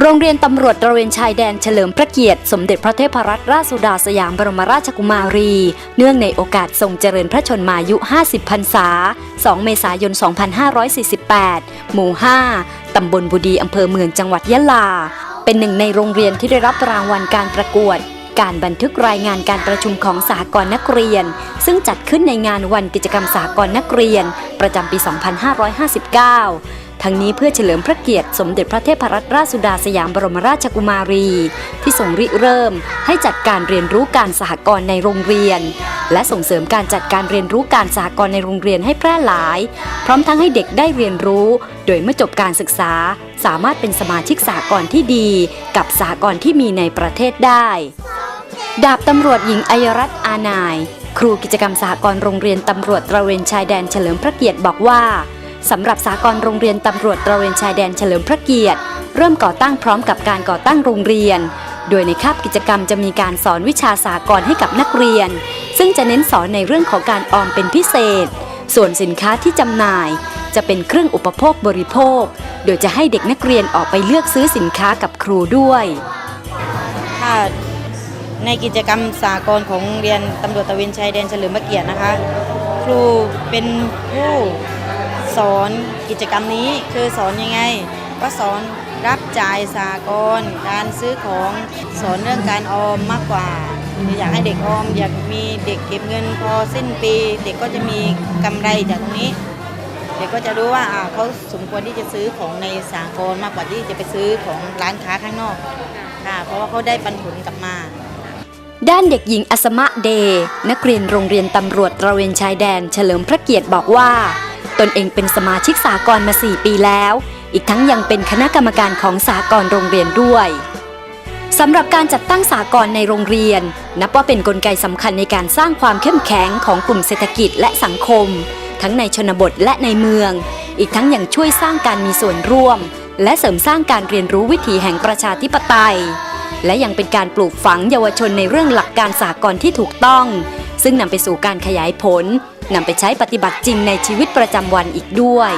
โรงเรียนตำรวจตระเวนชายแดนเฉลิมพระเกียรติ สมเด็จพระเทพรัตนราชสุดาสยามบรมราชกุมารี เนื่องในโอกาสทรงเจริญพระชนมายุ 50 พรรษา 2 เมษายน 2548 หมู่ 5 ตำบลบุดีอำเภอเมืองจังหวัดยะลา เป็นหนึ่งในโรงเรียนที่ได้รับรางวัลการประกวด การบันทึกรายงานการประชุมของสหกรณ์นักเรียน ซึ่งจัดขึ้นในงานวันกิจกรรมสหกรณ์นักเรียน ประจำปี 2559 ทั้งนี้เพื่อเฉลิมพระเกียรติสมเด็จพระเทพรัตนราชสุดาสยามบรมราชกุมารี ที่ทรงริเริ่ม ให้จัดการเรียนรู้การสหกรณ์ในโรงเรียน และส่งเสริมการจัดการเรียนรู้การสหกรณ์ในโรงเรียนให้แพร่หลาย พร้อมทั้งให้เด็กได้เรียนรู้ โดยเมื่อจบการศึกษา สามารถเป็นสมาชิกสหกรณ์ที่ดี กับสหกรณ์ที่มีในประเทศได้ดาบตำรวจหญิงอัยรัตน์อานาย ครูกิจกรรมสหกรณ์โรงเรียนตำรวจตระเวนชายแดนเฉลิมพระเกียรติบอกว่า สำหรับสหกรณ์โรงเรียนตำรวจตระเวนชายแดนเฉลิมพระเกียรติ เริ่มก่อตั้งพร้อมกับการก่อตั้งโรงเรียน โดยในคาบกิจกรรมจะมีการสอนวิชาสหกรณ์ให้กับนักเรียน ซึ่งจะเน้นสอนในเรื่องของการออมเป็นพิเศษ ส่วนสินค้าที่จำหน่าย จะเป็นเครื่องอุปโภคบริโภค โดยจะให้เด็กนักเรียนออกไปเลือกซื้อสินค้ากับครูด้วยค่ะในกิจกรรมสากลของเรียนตำรวจตะเวนชายแดนเฉลิมพระเกียรตินะคะ ครูเป็นผู้ สอนกิจกรรมนี้คือสอนยังไง ก็สอนรับจ่ายสากลการซื้อของสอนเรื่องการออมมากกว่าอยากให้เด็กออม อยากมีเด็กเก็บเงินพอสิ้นปี เด็กก็จะมีกำไรจากตรงนี้ เด็กก็จะรู้ว่าเขาสมควรที่จะซื้อของในสากลมากกว่าที่จะไปซื้อของร้านค้าข้างนอกค่ะเพราะว่าเขาได้ปันผลกลับมาด้านเด็กหญิงอัสมะเดย์นักเรียนโรงเรียนตำรวจตระเวนชายแดนเฉลิมพระเกียรติบอกว่า นเองเป็นสมาชิกสากลมา 4 ปีแล้ว อีกทั้งยังเป็นคณะกรรมการของสากลโรงเรียนด้วยสำหรับการจัดตั้งสากลในโรงเรียน นับว่าเป็นนกลไกสำคัญในการสร้างความเข้มแข็งของกลุ่มเศรษฐกิจและสังคม ทั้งในชนบทและในเมือง อีกทั้งยังช่วยสร้างการมีส่วนร่วม และเสริมสร้างการเรียนรู้วิถีแห่งประชาธิปไตย และยังเป็นการปลูกฝังเยาวชนในเรื่องหลักการสากลที่ถูกต้อง ซึ่งนำไปสู่การขยายผล นำไปใช้ปฏิบัติจริงในชีวิตประจำวันอีกด้วย